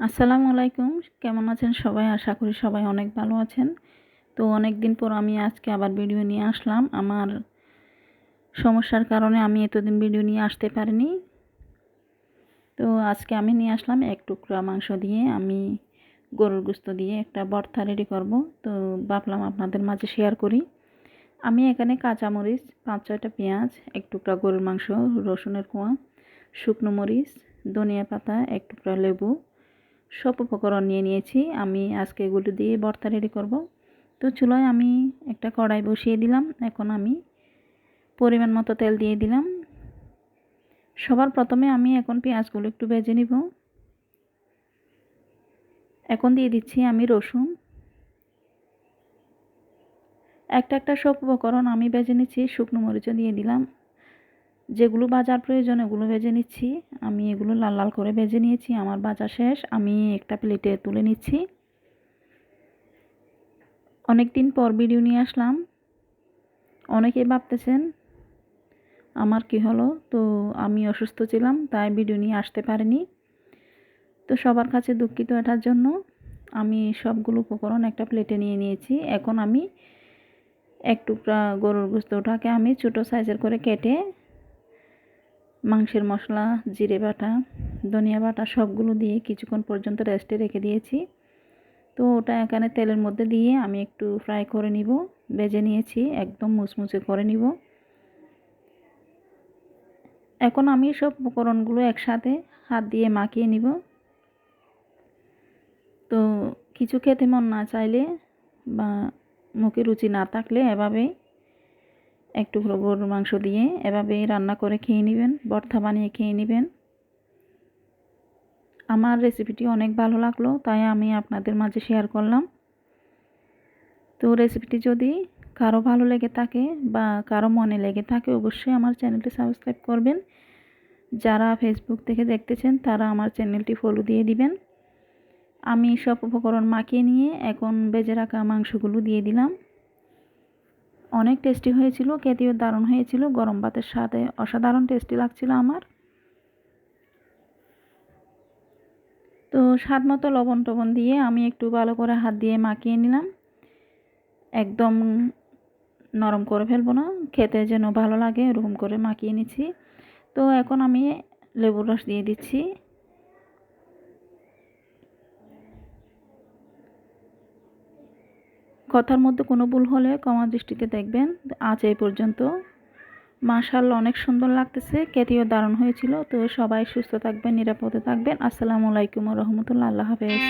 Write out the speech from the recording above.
আসসালামু আলাইকুম। কেমন আছেন সবাই? আশা করি সবাই অনেক ভালো আছেন। তো অনেক দিন পর আমি আজকে আবার ভিডিও নিয়ে আসলাম। আমার সমস্যার কারণে আমি এতদিন ভিডিও নিয়ে আসতে পারিনি। তো আজকে আমি নিয়ে আসলাম এক টুকরা মাংস দিয়ে। আমি গরুর গুস্ত দিয়ে একটা ভর্তা রেডি করব। তো ভাবলাম আপনাদের মাঝে শেয়ার করি। আমি এখানে কাঁচামরিচ, পাঁচ ছয়টা পেঁয়াজ, এক টুকরা গরুর মাংস, রসুনের কোয়া, শুকনো মরিচ, ধনিয়া পাতা, এক টুকরা লেবু সব উপকরণ নিয়ে নিয়েছি। আমি আজকে এগুলো দিয়ে ভর্তা রেডি করব। তো চুলোয় আমি একটা কড়াই বসিয়ে দিলাম। এখন আমি পরিমাণ মতো তেল দিয়ে দিলাম। সবার প্রথমে আমি এখন পেঁয়াজগুলো একটু ভেজে নিব। এখন দিয়ে দিচ্ছি আমি রসুন। একটা একটা সব উপকরণ আমি ভেজে নিচ্ছি, শুকনো মরিচও দিয়ে দিলাম। যেগুলো বাজার প্রয়োজন এগুলো ভেজে নিচ্ছি। আমি এগুলো লাল লাল করে ভেজে নিয়েছি। আমার বাজা শেষ। আমি একটা প্লেটে তুলে নিচ্ছি। অনেক দিন পর ভিডিও নিয়ে আসলাম। অনেকেই ভাবতেছেন, আমার কি হলো? তো আমি অসুস্থ ছিলাম, তাই ভিডিও নিয়ে আসতে পারিনি। তো সবার কাছে দুঃখিত এটার জন্য। আমি সবগুলো উপকরণ একটা প্লেটে নিয়ে নিয়েছি। এখন আমি এক টুকরা গরুর গোস্তটাকে আমি ছোটো সাইজের করে কেটে মাংসের মশলা, জিরে বাটা, ধনিয়া বাটা সবগুলো দিয়ে কিছুক্ষণ পর্যন্ত রেস্টে রেখে দিয়েছি। তো ওটা এখানে তেলের মধ্যে দিয়ে আমি একটু ফ্রাই করে নিব বেজে নিয়েছি, একদম মুচমুচে করে নিব। এখন আমি সব উপকরণগুলো একসাথে হাত দিয়ে মাখিয়ে নিব। তো কিছু খেতে মন না চাইলে বা মুখে রুচি না থাকলে এভাবেই একটু গরুর মাংস দিয়ে এভাবে রান্না করে খেয়ে নেবেন, ভর্তা বানিয়ে খেয়ে নেবেন। আমার রেসিপিটি অনেক ভালো লাগল, তাই আমি আপনাদের মাঝে শেয়ার করলাম। তো রেসিপিটি যদি কারও ভালো লেগে থাকে বা কারও মনে লেগে থাকে, অবশ্যই আমার চ্যানেলটি সাবস্ক্রাইব করবেন। যারা ফেসবুক থেকে দেখতেছেন, তারা আমার চ্যানেলটি ফলো দিয়ে দিবেন। আমি সব উপকরণ মাখিয়ে নিয়ে এখন বেজে রাখা মাংসগুলো দিয়ে দিলাম। অনেক টেস্টি হয়েছিল, খেতেও দারুণ হয়েছিল, গরম ভাতের সাথে অসাধারণ টেস্টি লাগছিল আমার। তো স্বাদ মতো লবণ টবণ দিয়ে আমি একটু ভালো করে হাত দিয়ে মাখিয়ে নিলাম। একদম নরম করে ফেলব না, খেতে যেন ভালো লাগে, এরকম করে মাখিয়ে নিচ্ছি। তো এখন আমি লেবুর রস দিয়ে দিচ্ছি। কথার মধ্যে কোনো ভুল হলে কমা দৃষ্টিতে দেখবেন। আজ এই পর্যন্ত। মাশাল অনেক সুন্দর লাগতেছে কেটিও দারুণ হয়েছিল। তো সবাই সুস্থ থাকবেন, নিরাপদে থাকবেন। আসসালামু আলাইকুম রহমতুল্লাহ। আল্লাহ হাফেজ।